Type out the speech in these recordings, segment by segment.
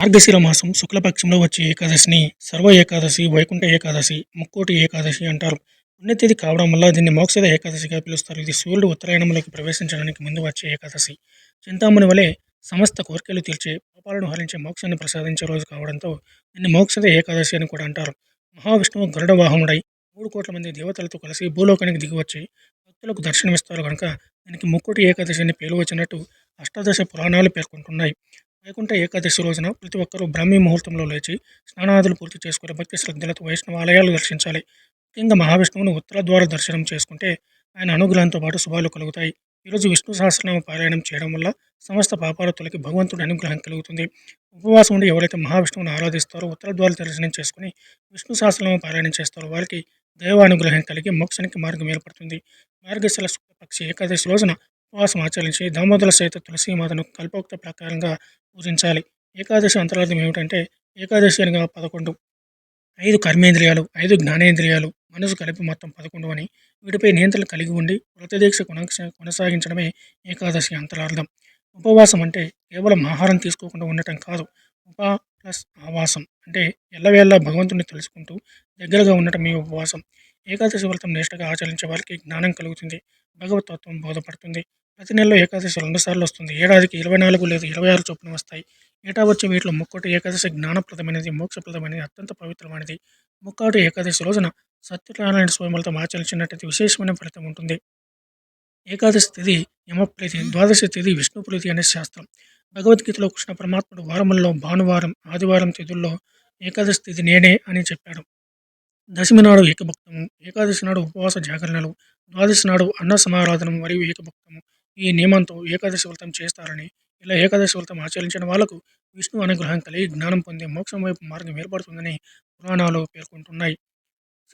మార్గశిర మాసం శుక్లపక్షంలో వచ్చే ఏకాదశిని సర్వ ఏకాదశి వైకుంఠ ఏకాదశి ముక్కోటి ఏకాదశి అంటారు. పుణ్యతిథి కావడం వల్ల దీన్ని మోక్షద ఏకాదశిగా పిలుస్తారు. ఇది సూర్యుడు ఉత్తరాయణంలోకి ప్రవేశించడానికి ముందు వచ్చే ఏకాదశి. చింతామణి వలె సమస్త కోరికలు తీర్చే పాపాలను హరించే మోక్షాన్ని ప్రసాదించే రోజు కావడంతో దీన్ని మోక్షద ఏకాదశి అని కూడా అంటారు. మహావిష్ణువు గరుడ వాహనుడై మూడు కోట్ల మంది దేవతలతో కలిసి భూలోకానికి దిగివచ్చి భక్తులకు దర్శనమిస్తారు కనుక దీనికి ముక్కోటి ఏకాదశి అని పేరు వచ్చినట్టు అష్టాదశ పురాణాలు పేర్కొంటున్నాయి. వైకుంఠ ఏకాదశి రోజున ప్రతి ఒక్కరూ బ్రాహ్మీ ముహూర్తంలో లేచి స్నానాదులు పూర్తి చేసుకుని భక్తి శ్రద్ధలతో వైష్ణవ ఆలయాలు దర్శించాలి. ముఖ్యంగా మహావిష్ణువును ఉత్తర ద్వార దర్శనం చేసుకుంటే ఆయన అనుగ్రహంతో పాటు శుభాలు కలుగుతాయి. ఈరోజు విష్ణు సహస్రనామ పారాయణం చేయడం వల్ల సమస్త పాపాల తొలగి భగవంతుడి అనుగ్రహం కలుగుతుంది. ఉపవాసం ఉండి ఎవరైతే మహావిష్ణువుని ఆరాధిస్తారో ఉత్తర ద్వార దర్శనం చేసుకుని విష్ణు సహస్రనామ పారాయణం చేస్తారో వారికి దైవానుగ్రహం కలిగి మోక్షానికి మార్గం ఏర్పడుతుంది. మార్గశిల శుక్లపక్షి ఏకాదశి రోజున ఉపవాసం ఆచరించి దామోదర సహిత తులసీమాతను కల్పోక్త ప్రకారంగా పూజించాలి. ఏకాదశి అంతరార్థం ఏమిటంటే ఏకాదశి అనగా పదకొండు. ఐదు కర్మేంద్రియాలు ఐదు జ్ఞానేంద్రియాలు మనసు కలిపి మొత్తం పదకొండు అని వీటిపై నియంత్రణ కలిగి ఉండి వ్రతదీక్ష కొనసాగించడమే ఏకాదశి అంతరార్థం. ఉపవాసం అంటే కేవలం ఆహారం తీసుకోకుండా ఉండటం కాదు. ఉప ప్లస్ ఆవాసం అంటే ఎల్లవేళ భగవంతుని తెలుసుకుంటూ దగ్గరగా ఉండటం ఈ ఉపవాసం. ఏకాదశి వ్రతం నిష్టగా ఆచరించే వారికి జ్ఞానం కలుగుతుంది. భగవతత్వం బోధపడుతుంది. ప్రతి నెలలో ఏకాదశి రెండుసార్లు వస్తుంది. ఏడాదికి ఇరవై నాలుగు లేదా ఇరవై ఆరు చొప్పున వస్తాయి. ఏటా వచ్చే వీటిలో ముక్కోటి ఏకాదశి జ్ఞానప్రదమైనది మోక్షప్రదమైనది అత్యంత పవిత్రమైనది. ముక్కోటి ఏకాదశి రోజున సత్యనారాయణ స్వామి ఆచరించినట్టు విశేషమైన ఫలితం ఉంటుంది. ఏకాదశి తిథి యమప్రీతి ద్వాదశి తిథి విష్ణుప్రీతి అనే శాస్త్రం. భగవద్గీతలో కృష్ణ పరమాత్ముడు వారముల్లో భానువారం ఆదివారం తిథుల్లో ఏకాదశి తిథి నేనే అని చెప్పాడు. దశమి నాడు ఏకభక్తము ఏకాదశి నాడు ఉపవాస జాగరణలు ద్వాదశి నాడు అన్న సమారాధనం మరియు ఏకభక్తము. ఈ నియమంతో ఏకాదశి వ్రతం చేస్తారని ఇలా ఏకాదశి వ్రతం ఆచరించిన వాళ్ళకు విష్ణు అనుగ్రహం కలిగి జ్ఞానం పొందే మోక్షం వైపు మార్గం ఏర్పడుతుందని పురాణాలు పేర్కొంటున్నాయి.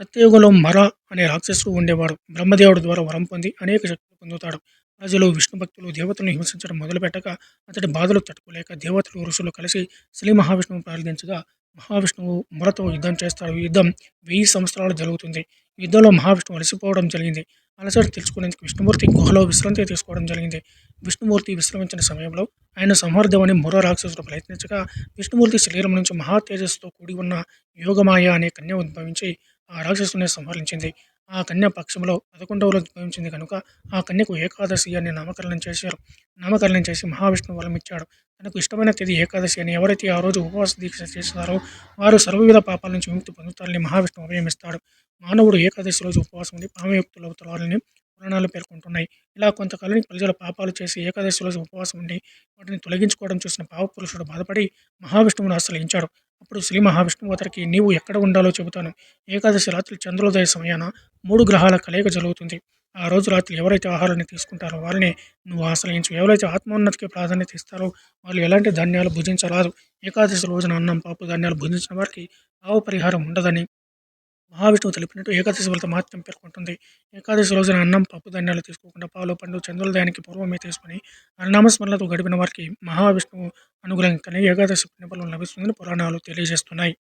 సత్యయుగంలో మర అనే రాక్షసుడు ఉండేవాడు. బ్రహ్మదేవుడి ద్వారా వరం పొంది అనేక శక్తులు పొందుతాడు. ప్రజలు విష్ణు భక్తులు దేవతలను హింసించడం మొదలుపెట్టక అతడి బాధలు తట్టుకోలేక దేవతలు ఋషులు కలిసి శ్రీ మహావిష్ణువు ప్రార్థించగా మహావిష్ణువు మొరతో యుద్ధం చేస్తాడు. ఈ యుద్ధం వెయ్యి సంవత్సరాలు జరుగుతుంది. యుద్ధంలో మహావిష్ణువు అలసిపోవడం జరిగింది. అలసట తెలుసుకునేందుకు విష్ణుమూర్తి గుహలో విశ్రాంతి తీసుకోవడం జరిగింది. విష్ణుమూర్తి విశ్రమించిన సమయంలో ఆయన సంహార్థమని మరో రాక్షసుడు ప్రయత్నించగా విష్ణుమూర్తి శరీరం నుంచి మహా తేజస్సుతో కూడి ఉన్న యోగమాయ అనే కన్య ఉద్భవించి ఆ రాక్షసుని సంహరించింది. ఆ కన్య పక్షంలో పదకొండవలో ఉద్భవించింది కనుక ఆ కన్యకు ఏకాదశి అని నామకరణం చేశారు. నామకరణం చేసి మహావిష్ణువు వరం ఇచ్చాడు తనకు ఇష్టమైన తేదీ ఏకాదశి అని ఎవరైతే ఆ రోజు ఉపవాస దీక్ష చేస్తారో వారు సర్వవిధ పాపాల నుంచి విముక్తి పొందుతారని మహావిష్ణువు అభయమిస్తాడు. మానవుడు ఏకాదశి రోజు ఉపవాసం ఉండి పామయుక్తులు అవుతారని పురాణాలు పేర్కొంటున్నాయి. ఇలా కొంతకాలం ప్రజల పాపాలు చేసి ఏకాదశి రోజు ఉపవాసం ఉండి వాటిని తొలగించుకోవడం చూసిన పావపురుషుడు బాధపడి మహావిష్ణువును ఆశ్రయించాడు. అప్పుడు శ్రీ మహావిష్ణువు అతనికి నీవు ఎక్కడ ఉండాలో చెబుతాను. ఏకాదశి రాత్రి చంద్రోదయ సమయాన మూడు గ్రహాల కలయిక జరుగుతుంది. ఆ రోజు రాత్రి ఎవరైతే ఆహారాన్ని తీసుకుంటారో వారిని నువ్వు ఆశ్రయించు. ఎవరైతే ఆత్మోన్నతికి ప్రాధాన్యత ఇస్తారో వాళ్ళు ఎలాంటి ధాన్యాలు భుజించరాదు. ఏకాదశి రోజున అన్నం పాపు ధాన్యాలు భుజించిన వారికి పావ పరిహారం ఉండదని మహావిష్ణువు తెలిపినట్టు ఏకాదశి వ్రత మహత్యం పేర్కొంటుంది. ఏకాదశి రోజున అన్నం పప్పు ధాన్యాలు తీసుకోకుండా పాలు పండు చంద్రోదయానికి పూర్వమే తీసుకుని అన్ననామస్మరణతో గడిపిన వారికి మహావిష్ణువు అనుగ్రహం కలిగి ఏకాదశి పుణ్యఫలం లభిస్తుందని పురాణాలు తెలియజేస్తున్నాయి.